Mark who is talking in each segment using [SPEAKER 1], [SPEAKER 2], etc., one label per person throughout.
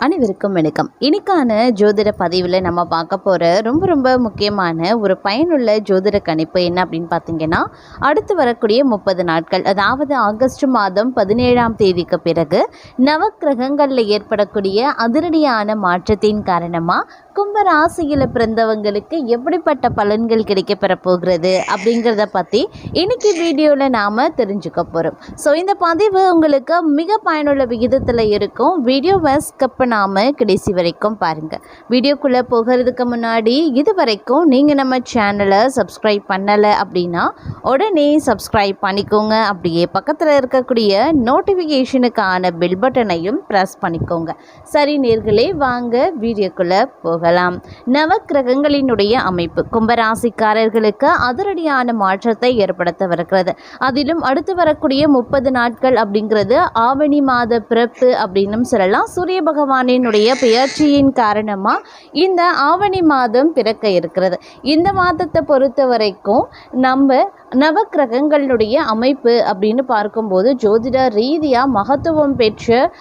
[SPEAKER 1] அனைவருக்கும் வணக்கம். இன்னைக்கான ஜோதிட பதிவில் நம்ம பார்க்க போகிற ரொம்ப ரொம்ப முக்கியமான ஒரு பயனுள்ள ஜோதிட கணிப்பு என்ன அப்படின்னு பார்த்தீங்கன்னா அடுத்து வரக்கூடிய முப்பது நாட்கள் அதாவது ஆகஸ்ட் மாதம் பதினேழாம் தேதிக்கு பிறகு நவக்கிரகங்களில் ஏற்படக்கூடிய அதிரடியான மாற்றத்தின் காரணமாக கும்ப ராசியில் பிறந்தவங்களுக்கு எப்படிப்பட்ட பலன்கள் கிடைக்கப்பெற போகிறது அப்படிங்கிறத பற்றி இன்னைக்கு வீடியோவில் நாம் தெரிஞ்சுக்க போகிறோம் ஸோ இந்த பதிவு உங்களுக்கு மிக பயனுள்ள விகிதத்தில் இருக்கும். வீடியோவை ஸ்கிப் பண்ணாமல் கடைசி வரைக்கும் பாருங்கள் வீடியோக்குள்ளே போகிறதுக்கு முன்னாடி இது வரைக்கும் நீங்கள் நம்ம சேனலை சப்ஸ்கிரைப் பண்ணலை அப்படின்னா உடனே சப்ஸ்கிரைப் பண்ணிக்கோங்க. அப்படியே பக்கத்தில் இருக்கக்கூடிய நோட்டிஃபிகேஷனுக்கான பெல் பட்டனையும் ப்ரெஸ் பண்ணிக்கோங்க. சரி நேர்களே வாங்க வீடியோக்குள்ளே போகலாம். நவக்கிரகங்களினுடைய அமைப்பு கும்பராசிக்காரர்களுக்கு அதிரடியான மாற்றத்தை ஏற்படுத்தவிருக்கிறது. அதிலும் அடுத்து வரக்கூடிய முப்பது நாட்கள் அப்படிங்கிறது ஆவணி மாத பிறப்பு அப்படின்னும் சொல்லலாம். சூரிய பகவானினுடைய பெயர்ச்சியின் காரணமாக இந்த ஆவணி மாதம் பிறக்க இருக்கிறது. இந்த மாதத்தை பொறுத்த வரைக்கும் நம்ம நவக்கிரகங்களுடைய அமைப்பு அப்படின்னு பார்க்கும்போது ஜோதிட ரீதியாக மகத்துவம் பெற்ற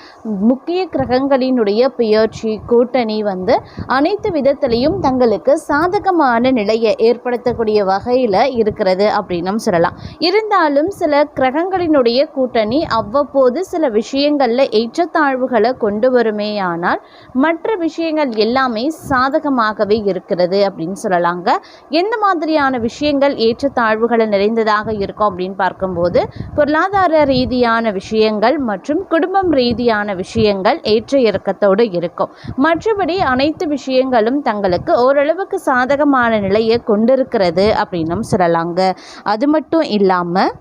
[SPEAKER 1] முக்கிய கிரகங்களினுடைய பெயர்ச்சி கூட்டணி வந்து அனைத்து விதத்திலையும் தங்களுக்கு சாதகமான நிலையை ஏற்படுத்தக்கூடிய வகையில் இருக்கிறது அப்படின்னும் சொல்லலாம். இருந்தாலும் சில கிரகங்களினுடைய கூட்டணி அவ்வப்போது சில விஷயங்களில் ஏற்றத்தாழ்வுகளை கொண்டு வருமேயானால் மற்ற விஷயங்கள் எல்லாமே சாதகமாகவே இருக்கிறது அப்படின்னு சொல்லலாங்க. எந்த மாதிரியான விஷயங்கள் ஏற்றத்தாழ்வுகளை நிறைந்ததாக இருக்கும் அப்படின்னு பார்க்கும்போது பொருளாதார ரீதியான விஷயங்கள் மற்றும் குடும்பம் ரீதியான விஷயங்கள் ஏற்ற இறக்கத்தோடு இருக்கும். மற்றபடி அனைத்து விஷயங்களும் தங்களுக்கு ஓரளவுக்கு சாதகமான நிலையை கொண்டிருக்கிறது அப்படின்னும் சொல்லலாங்க. அது மட்டும் இல்லாமல்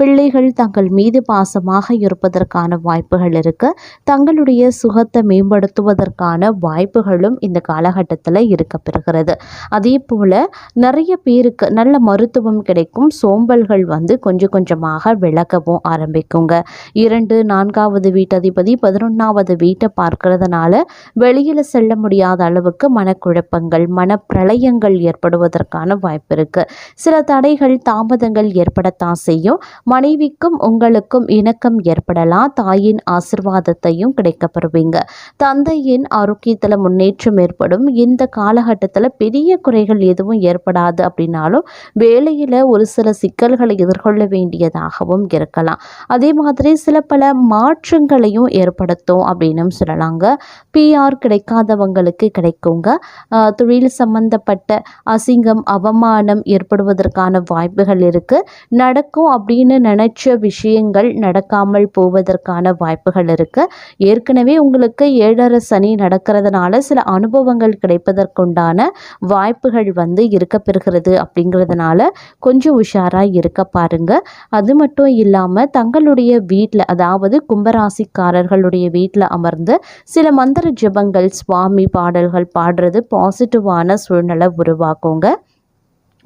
[SPEAKER 1] பிள்ளைகள் தங்கள் மீது பாசமாக இருப்பதற்கான வாய்ப்புகள் இருக்கு. தங்களுடைய சுகத்தை மேம்படுத்துவதற்கான வாய்ப்புகளும் இந்த காலகட்டத்தில் இருக்க பெறுகிறது அதே போல் நிறைய பேருக்கு நல்ல மருத்துவம் கிடைக்கும் சோம்பல்கள் வந்து கொஞ்சம் கொஞ்சமாக விலகவும் ஆரம்பிக்குங்க. இரண்டு நான்காவது வீட்டதிபதி பதினொன்றாவது வீட்டை பார்க்கறதுனால வெளியில் செல்ல முடியாத அளவுக்கு மனக்குழப்பங்கள் மனப்பிரளயங்கள் ஏற்படுவதற்கான வாய்ப்பு இருக்கு. சில தடைகள் தாமதங்கள் ஏற்படத்தான் செய்யும். மனைவிக்கும் உங்களுக்கும் இணக்கம் ஏற்படலாம். தாயின் ஆசிர்வாதத்தையும் கிடைக்கப்பெறுவீங்க. தந்தையின் ஆரோக்கியத்தில் முன்னேற்றம் ஏற்படும். இந்த காலகட்டத்தில் பெரிய குறைகள் எதுவும் ஏற்படாது அப்படின்னாலும் வேலையில் ஒரு சில சிக்கல்களை எதிர்கொள்ள வேண்டியதாகவும் இருக்கலாம். அதே மாதிரி சில பல மாற்றங்களையும் ஏற்படுத்தும் அப்படின்னு சொல்லலாங்க. பிஆர் கிடைக்காதவங்களுக்கு கிடைக்குங்க. தொழில் சம்பந்தப்பட்ட அசிங்கம் அவமானம் ஏற்படுவதற்கான வாய்ப்புகள் இருக்கு. நடக்கும் அப்படின்னு நினைச்ச விஷயங்கள் நடக்காமல் போவதற்கான வாய்ப்புகள் இருக்கு. ஏற்கனவே உங்களுக்கு ஏழரை சனி நடக்கிறதுனால சில அனுபவங்கள் கிடைப்பதற்குண்டான வாய்ப்புகள் வந்து இருக்க பெறுகிறது அப்படிங்கிறதுனால கொஞ்சம் உஷாராக இருக்க பாருங்க. அது மட்டும் இல்லாமல் தங்களுடைய வீட்டில் அதாவது கும்பராசிக்காரர்களுடைய வீட்டில் அமர்ந்து சில மந்திர ஜெபங்கள் சுவாமி பாடல்கள் பாடுறது பாசிட்டிவான சூழ்நிலை உருவாக்குங்க.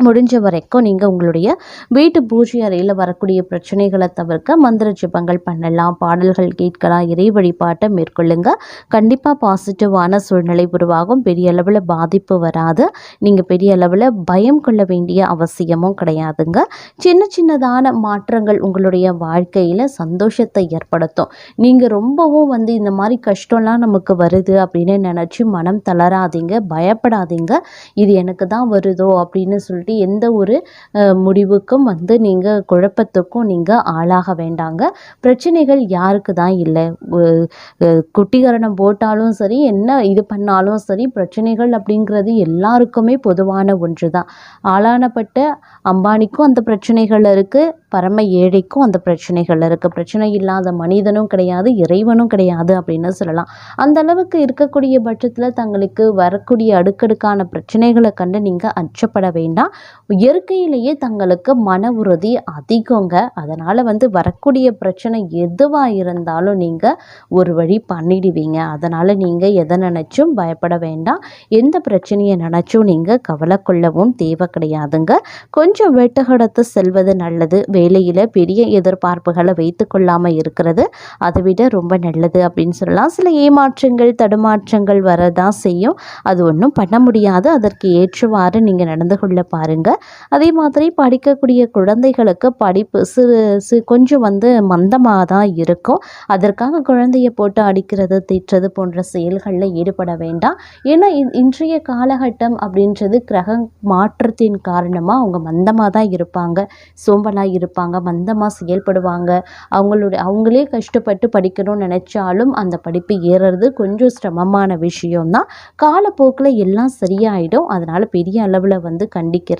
[SPEAKER 1] முடிஞ்ச வரைக்கும் நீங்கள் உங்களுடைய வீட்டு பூஜை அறையில் வரக்கூடிய பிரச்சனைகளை தவிர்க்க மந்திர ஜபங்கள் பண்ணலாம் பாடல்கள் கேட்கலாம் இறை வழிபாட்டை மேற்கொள்ளுங்க. கண்டிப்பாக பாசிட்டிவான சூழ்நிலை உருவாகும். பெரிய அளவில் பாதிப்பு வராது. நீங்கள் பெரிய அளவில் பயம் கொள்ள வேண்டிய அவசியமும் கிடையாதுங்க. சின்ன சின்னதான மாற்றங்கள் உங்களுடைய வாழ்க்கையில் சந்தோஷத்தை ஏற்படுத்தும். நீங்கள் ரொம்பவும் வந்து இந்த மாதிரி கஷ்டம்லாம் நமக்கு வருது அப்படின்னு நினச்சி மனம் தளராதீங்க பயப்படாதீங்க. இது எனக்கு தான் வருதோ அப்படின்னு சொல்லிட்டு எந்த ஒரு முடிவுக்கும் வந்து நீங்கள் குழப்பத்துக்கும் நீங்கள் ஆளாக வேண்டாங்க. பிரச்சனைகள் யாருக்கு தான் இல்லை. குட்டிகரணம் போட்டாலும் சரி என்ன இது பண்ணாலும் சரி பிரச்சனைகள் அப்படிங்கிறது எல்லாருக்குமே பொதுவான ஒன்று தான் ஆளானப்பட்ட அம்பானிக்கும் அந்த பிரச்சனைகள் இருக்குது பரம ஏழைக்கும் அந்த பிரச்சனைகள் இருக்குது பிரச்சனை இல்லாத மனிதனும் கிடையாது இறைவனும் கிடையாது அப்படின்னு சொல்லலாம். அந்த அளவுக்கு இருக்கக்கூடிய பட்சத்தில் தங்களுக்கு வரக்கூடிய அடுக்கடுக்கான பிரச்சனைகளை கண்டு நீங்கள் அச்சப்பட வேண்டாம். இயற்கையிலேயே தங்களுக்கு மன உறுதி அதிகங்க. அதனால் வந்து வரக்கூடிய பிரச்சனை எதுவாக இருந்தாலும் நீங்கள் ஒரு வழி பண்ணிடுவீங்க. அதனால் நீங்கள் எதை நினச்சும் பயப்பட வேண்டாம். எந்த பிரச்சனையை நினச்சும் நீங்கள் கவலை கொள்ளவும் தேவை கிடையாதுங்க. கொஞ்சம் வெட்டகடத்து செல்வது நல்லது. வேலையில் பெரிய எதிர்பார்ப்புகளை வைத்து கொள்ளாமல் இருக்கிறது. அதை விட ரொம்ப நல்லது அப்படின்னு சொல்லலாம். சில ஏமாற்றங்கள் தடுமாற்றங்கள் வரதான் செய்யும். அது ஒன்றும் பண்ண முடியாது. அதற்கு ஏற்றவாறு நீங்கள் நடந்து கொள்ள பாருங்கள் அதே மாதிரி படிக்கக்கூடிய குழந்தைகளுக்கு படிப்பு சிறு சி கொஞ்சம் வந்து மந்தமாக தான் இருக்கும். அதற்காக குழந்தைய போட்டு அடிக்கிறது திட்டுறது போன்ற செயல்களில் ஈடுபட வேண்டாம். ஏன்னா இன்- இன்றைய காலகட்டம் அப்படின்றது கிரக மாற்றத்தின் காரணமாக அவங்க மந்தமாக தான் இருப்பாங்க. சோம்பலாக இருப்பாங்க மந்தமாக செயல்படுவாங்க. அவங்களுடைய அவங்களே கஷ்டப்பட்டு படிக்கணும்னு நினச்சாலும் அந்த படிப்பு ஏறுறது கொஞ்சம் சிரமமான விஷயம்தான். காலப்போக்கில் எல்லாம் சரியாயிடும். அதனால் பெரிய அளவில் வந்து கண்டிக்கிற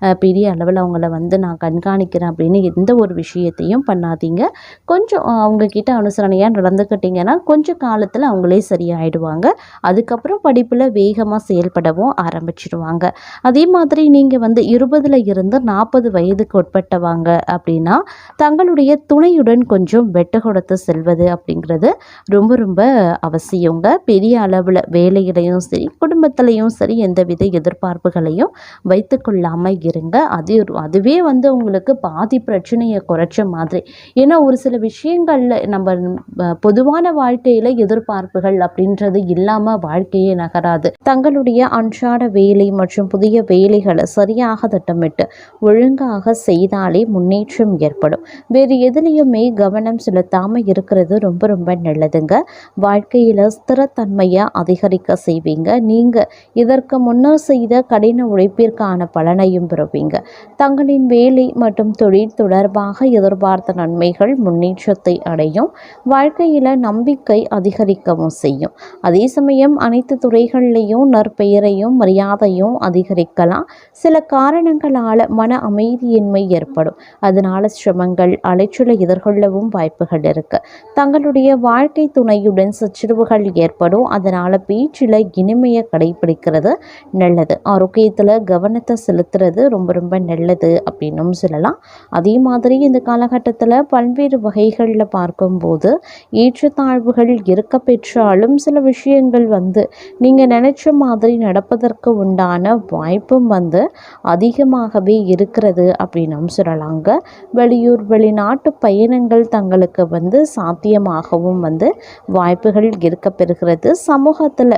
[SPEAKER 1] அஹ் பெரிய அளவில் அவங்கள வந்து நான் கண்காணிக்கிறேன் அப்படின்னு எந்த ஒரு விஷயத்தையும் பண்ணாதீங்க. கொஞ்சம் அவங்கக்கிட்ட அவங்க கிட்ட அனுசரணையாக நடந்துக்கிட்டிங்கன்னா கொஞ்சம் காலத்தில் அவங்களே சரியாயிடுவாங்க. அதுக்கப்புறம் படிப்பில் வேகமாக செயல்படவும் ஆரம்பிச்சிடுவாங்க அதே மாதிரி நீங்கள் வந்து இருபதுல இருந்து நாற்பது வயதுக்கு உட்பட்டவாங்க அப்படின்னா தங்களுடைய துணையுடன் கொஞ்சம் வெட்டு கொடுத்து செல்வது அப்படிங்கிறது ரொம்ப ரொம்ப அவசியங்க. பெரிய அளவில் வேலையிலையும் சரி குடும்பத்திலையும் சரி எந்தவித எதிர்பார்ப்புகளையும் வைத்துக்கொள்ள இல்லாமல் இருங்க அது அதுவே வந்து உங்களுக்கு பாதி பிரச்சனையை குறைச்ச மாதிரி. ஏன்னா ஒரு சில விஷயங்களில் நம்ம பொதுவான வாழ்க்கையில் எதிர்பார்ப்புகள் அப்படின்றது இல்லாமல் வாழ்க்கையே நகராது. தங்களுடைய அன்றாட வேலை மற்றும் புதிய வேலைகளை சரியாக திட்டமிட்டு ஒழுங்காக செய்தாலே முன்னேற்றம் ஏற்படும். வேறு எதுலேயுமே கவனம் செலுத்தாமல் இருக்கிறது ரொம்ப ரொம்ப நல்லதுங்க. வாழ்க்கையில் ஸ்திரத்தன்மையை அதிகரிக்க செய்வீங்க. நீங்கள் இதற்கு முன்னர் செய்த கடின உழைப்பிற்கான பலனையும் பெறுவீங்க. தங்களின் வேலை மற்றும் தொழில் தொடர்பாக எதிர்பார்த்த நன்மைகள் முன்னேற்றத்தை அடையும். வாழ்க்கையில் நம்பிக்கை அதிகரிக்கவும் செய்யும். அதே சமயம் அனைத்து துறைகள்லையும் நற்பெயரையும் மரியாதையும் அதிகரிக்கலாம். சில காரணங்களால் மன அமைதியின்மை ஏற்படும். அதனால சிரமங்கள் அலைச்சலை எதிர்கொள்ளவும் வாய்ப்புகள் இருக்கு. தங்களுடைய வாழ்க்கை துணையுடன் சச்சரவுகள் ஏற்படும். அதனால பேச்சில் இனிமையை கடைபிடிக்கிறது நல்லது. ஆரோக்கியத்தில் கவனத்தை செலுத்துறது ரொம்ப ரொம்ப நல்லது அப்படின்னும் சொல்லலாம். அதே மாதிரி இந்த காலகட்டத்தில் பல்வேறு வகைகளில் பார்க்கும்போது ஏற்றத்தாழ்வுகள் இருக்க பெற்றாலும் சில விஷயங்கள் வந்து நீங்கள் நினச்ச மாதிரி நடப்பதற்கு உண்டான வாய்ப்பும் வந்து அதிகமாகவே இருக்கிறது அப்படின்னும் சொல்லலாங்க. வெளியூர் வெளிநாட்டு பயணங்கள் தங்களுக்கு வந்து சாத்தியமாகவும் வந்து வாய்ப்புகள் இருக்க பெறுகிறது. சமூகத்தில்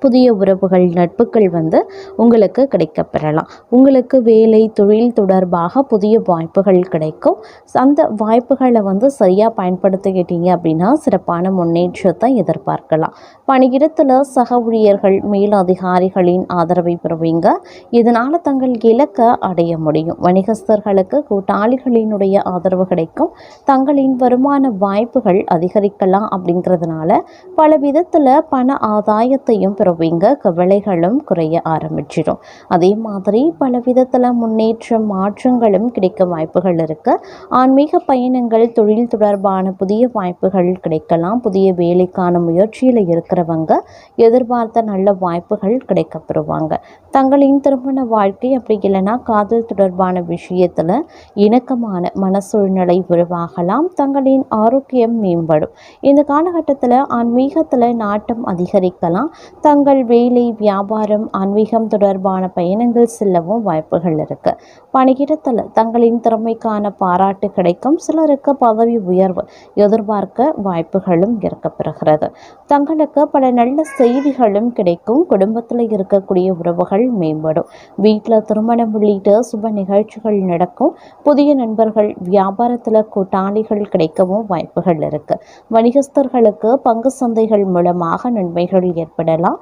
[SPEAKER 1] புதிய உறவுகள் நட்புகள் வந்து உங்களுக்கு கிடைக்கப் பெறலாம் உங்களுக்கு வேலை தொழில் தொடர்பாக புதிய வாய்ப்புகள் கிடைக்கும். அந்த வாய்ப்புகளை வந்து சரியாக பயன்படுத்திக்கிட்டீங்க அப்படின்னா சிறப்பான முன்னேற்றத்தை எதிர்பார்க்கலாம். பணியிடத்தில் சக ஊழியர்கள் மேலதிகாரிகளின் ஆதரவை பெறுவீங்க. இதனால் தங்கள் இலக்கை அடைய முடியும். வணிகஸ்தர்களுக்கு கூட்டாளிகளினுடைய ஆதரவு கிடைக்கும். தங்களின் வருமான வாய்ப்புகள் அதிகரிக்கலாம் அப்படிங்கிறதுனால பல விதத்தில் பண ஆதாயத்தையும் பெறுவீங்க கவலைகளும் குறைய ஆரம்பிச்சிடும் அதே மாதிரி பல விதத்தில் முன்னேற்றம் மாற்றங்களும் கிடைக்க வாய்ப்புகள் இருக்கு. ஆன்மீக பயணங்கள் தொழில் தொடர்பான புதிய வாய்ப்புகள் கிடைக்கலாம். புதிய வேலைக்கான முயற்சியில் இருக்கிறவங்க எதிர்பார்த்த நல்ல வாய்ப்புகள் கிடைக்க பெறுவாங்க. தங்களின் திருமண வாழ்க்கை அப்படி இல்லைன்னா காதல் தொடர்பான விஷயத்தில் இணக்கமான மன சூழ்நிலை உருவாகலாம். தங்களின் ஆரோக்கியம் மேம்படும். இந்த காலகட்டத்தில் ஆன்மீகத்தில் நாட்டம் அதிகரிக்கலாம். தங்கள் வேலை வியாபாரம் ஆன்மீகம் தொடர்பான பயணங்கள் செல்லவும் வாய்ப்புகள் இருக்கு. பணியிடத்தில் தங்களின் திறமைக்கான பாராட்டு கிடைக்கும். சிலருக்கு பதவி உயர்வு எதிர்பார்க்க வாய்ப்புகளும் இருக்கப்பெறுகிறது தங்களுக்கு பல நல்ல செய்திகளும் கிடைக்கும். குடும்பத்தில் இருக்கக்கூடிய உறவுகள் மேம்படும். வீட்டில் திருமணம் உள்ளிட்ட சுப நிகழ்ச்சிகள் நடக்கும். புதிய நண்பர்கள் வியாபாரத்தில் கூட்டாளிகள் கிடைக்கவும் வாய்ப்புகள் இருக்கு. வணிகஸ்தர்களுக்கு பங்கு சந்தைகள் மூலமாக நன்மைகள் ஏற்படலாம்.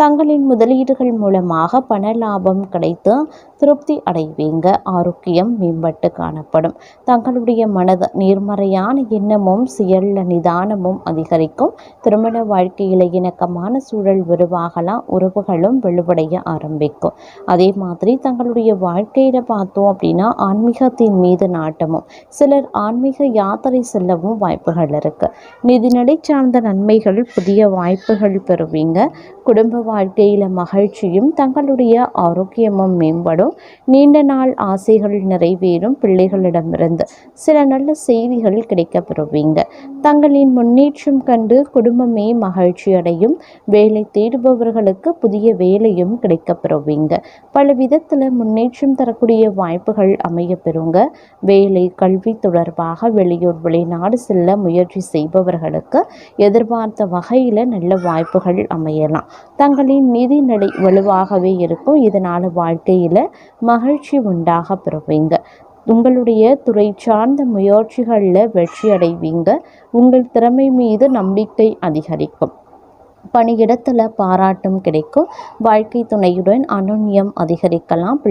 [SPEAKER 1] தங்களின் முதலீடுகள் மூலமாக பண லாபம் கிடைத்து திருப்தி அடைவீங்க. ஆரோக்கியம் மேம்பட்டு காணப்படும். தங்களுடைய மனது நேர்மறையான எண்ணமும் செயல்ல நிதானமும் அதிகரிக்கும். திருமண வாழ்க்கையில் இணக்கமான சூழல் உருவாகலாம். உறவுகளும் வலுவடைய ஆரம்பிக்கும். அதே மாதிரி தங்களுடைய வாழ்க்கையில பார்த்தோம் அப்படின்னா ஆன்மீகத்தின் மீது நாட்டமும் சிலர் ஆன்மீக யாத்திரை செல்லவும் வாய்ப்புகள் இருக்கு. நிதிநிலை சார்ந்த நன்மைகள் புதிய வாய்ப்புகள் பெறுவீங்க. குடும்ப வாழ்க்கையில் மகிழ்ச்சியும் தங்களுடைய ஆரோக்கியமும் மேம்படும். நீண்ட நாள் ஆசைகள் நிறைவேறும். பிள்ளைகளிடமிருந்து சில நல்ல செய்திகள் கிடைக்கப் பெறுவீங்க தங்களின் முன்னேற்றம் கண்டு குடும்பமே மகிழ்ச்சி அடையும் வேலை தேடுபவர்களுக்கு புதிய வேலையும் கிடைக்கப் பெறுவீங்க பல விதத்தில் முன்னேற்றம் தரக்கூடிய வாய்ப்புகள் அமைய பெறுங்க வேலை கல்வி தொடர்பாக வெளியூர் வெளிநாடு செல்ல முயற்சி செய்பவர்களுக்கு எதிர்பார்த்த வகையில் நல்ல வாய்ப்புகள் அமையலாம். தங்கள் நிதி நிலை வலுவாகவே இருக்கும். இதனால் வாழ்க்கையில் மகிழ்ச்சி உண்டாக பெறுவீங்க. உங்களுடைய துறை சார்ந்த முயற்சிகளில் வெற்றி அடைவீங்க. உங்கள் திறமை மீது நம்பிக்கை அதிகரிக்கும். பணியிடத்தில் பாராட்டும் கிடைக்கும். வாழ்க்கை துணையுடன் அனுன்யம் அதிகரிக்கலாம்.